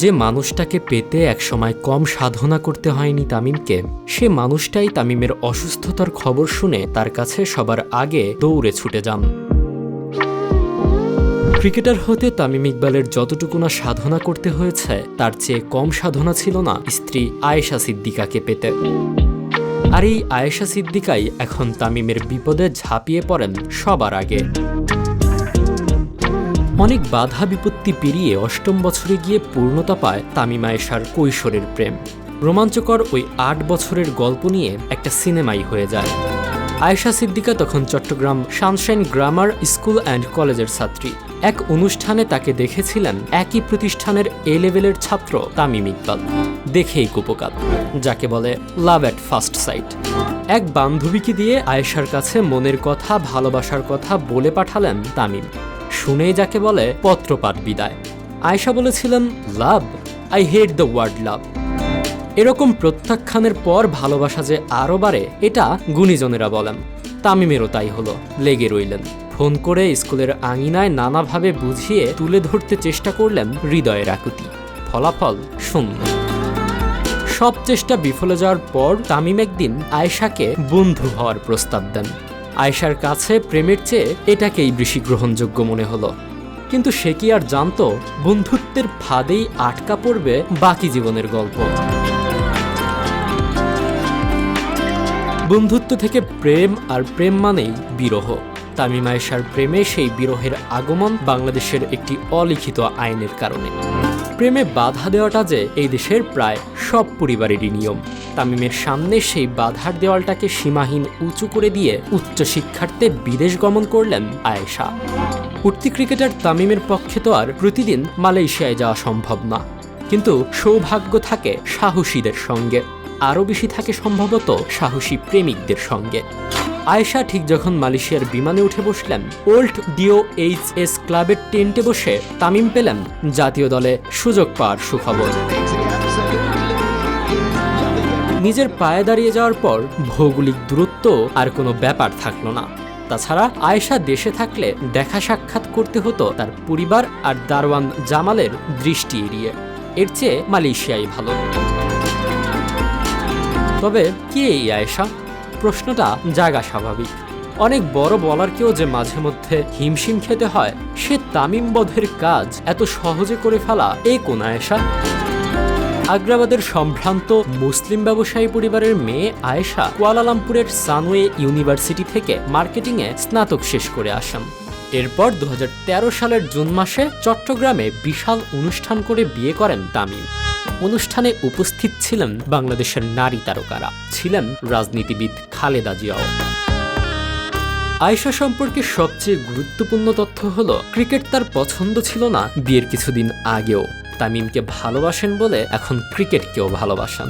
যে মানুষটাকে পেতে একসময় কম সাধনা করতে হয়নি তামিমকে, সে মানুষটাই তামিমের অসুস্থতার খবর শুনে তার কাছে সবার আগে দৌড়ে ছুটে যান। ক্রিকেটার হতে তামিম ইকবালের যতটুকু না সাধনা করতে হয়েছে, তার চেয়ে কম সাধনা ছিল না স্ত্রী আয়েশা সিদ্দিকাকে পেতে। আর এই আয়েশা সিদ্দিকাই এখন তামিমের বিপদে ঝাঁপিয়ে পড়েন সবার আগে। অনেক বাধা বিপত্তি পেরিয়ে অষ্টম বছরে গিয়ে পূর্ণতা পায় তামিম আয়েশার কৈশোরের প্রেম। রোমাঞ্চকর ওই আট বছরের গল্প নিয়ে একটা সিনেমাই হয়ে যায়। আয়েশা সিদ্দিকা তখন Chattogram sunshine grammar school and কলেজের ছাত্রী। এক অনুষ্ঠানে তাকে দেখেছিলেন একই প্রতিষ্ঠানের এ লেভেলের ছাত্র তামিম ইকবাল। দেখেই কুপকাত যাকে বলে লাভ অ্যাট ফার্স্ট সাইট। এক বান্ধবীকে দিয়ে আয়েশার কাছে মনের কথা, ভালোবাসার কথা বলে পাঠালেন তামিম। শুনেই যাকে বলে পত্রপাঠ বিদায়। আয়েশা বলেছিলেন, love I hate the word love এরকম প্রত্যাখ্যানের পর ভালোবাসা যে আরও বাড়ে, এটা গুণীজনেরা বলেন। তামিমেরও তাই হলো, লেগে রইলেন। ফোন করে স্কুলের আঙিনায় নানাভাবে বুঝিয়ে তুলে ধরতে চেষ্টা করলেন হৃদয়ের আকুতি। ফলাফল শূন্য। সব চেষ্টা বিফলে যাওয়ার পর তামিম একদিন আয়েশাকে বন্ধু হওয়ার প্রস্তাব দেন। আয়েশার কাছে প্রেমের চেয়ে এটাকেই বেশি গ্রহণযোগ্য মনে হলো। কিন্তু সে কি আর জানতো বন্ধুত্বের ফাঁদেই আটকা পড়বে বাকি জীবনের গল্প? বন্ধুত্ব থেকে প্রেম আর প্রেম মানেই বিরহ। তামিম আয়েশার প্রেমে সেই বিরহের আগমন বাংলাদেশের একটি অলিখিত আইনের কারণে। প্রেমে বাধা দেওয়াটা যে এই দেশের প্রায় সব পরিবারেরই নিয়ম। তামিমের সামনে সেই বাধার দেওয়ালটাকে সীমাহীন উঁচু করে দিয়ে উচ্চ শিক্ষার্থে বিদেশ গমন করলেন আয়েশা। উঠতি ক্রিকেটার তামিমের পক্ষে তো আর প্রতিদিন মালয়েশিয়ায় যাওয়া সম্ভব না। কিন্তু সৌভাগ্য থাকে সাহসীদের সঙ্গে। আরও বেশি থাকে সম্ভবত সাহসী প্রেমিকদের সঙ্গে। আয়েশা ঠিক যখন মালয়েশিয়ার বিমানে উঠে বসলেন, ওল্ড ডিও এইচ এস ক্লাবের টেন্টে বসে তামিম পেলেন জাতীয় দলে সুযোগ পাওয়ার সুখবর। নিজের পায়ে দাঁড়িয়ে যাওয়ার পর ভৌগোলিক দূরত্ব আর কোনো ব্যাপার থাকল না। তাছাড়া আয়েশা দেশে থাকলে দেখা সাক্ষাৎ করতে হতো তার পরিবার আর দারওয়ান জামালের দৃষ্টি এড়িয়ে। এর চেয়ে মালয়েশিয়াই ভালো। তবে কে এই আয়েশা? প্রশ্নটা জাগা স্বাভাবিক। অনেক বড় বলারকেও যে মাঝে মধ্যে হিমশিম খেতে হয়, সে তামিম বধের কাজ এত সহজে করে ফেলা এ কোন আয়েশা? আগ্রাবাদের সম্ভ্রান্ত মুসলিম ব্যবসায়ী পরিবারের মেয়ে আয়েশা কুয়ালালামপুরের সানওয়ে ইউনিভার্সিটি থেকে মার্কেটিংয়ে স্নাতক শেষ করে আসেন। এরপর দু হাজার তেরো সালের জুন মাসে চট্টগ্রামে বিশাল অনুষ্ঠান করে বিয়ে করেন তামিম। অনুষ্ঠানে উপস্থিত ছিলেন বাংলাদেশের নারী তারকারা, ছিলেন রাজনীতিবিদ খালেদা জিয়াও। আয়েশা সম্পর্কে সবচেয়ে গুরুত্বপূর্ণ তথ্য হলো, ক্রিকেট তার পছন্দ ছিল না বিয়ের কিছুদিন আগেও। তামিমকে ভালোবাসেন বলে এখন ক্রিকেটকেও ভালোবাসেন।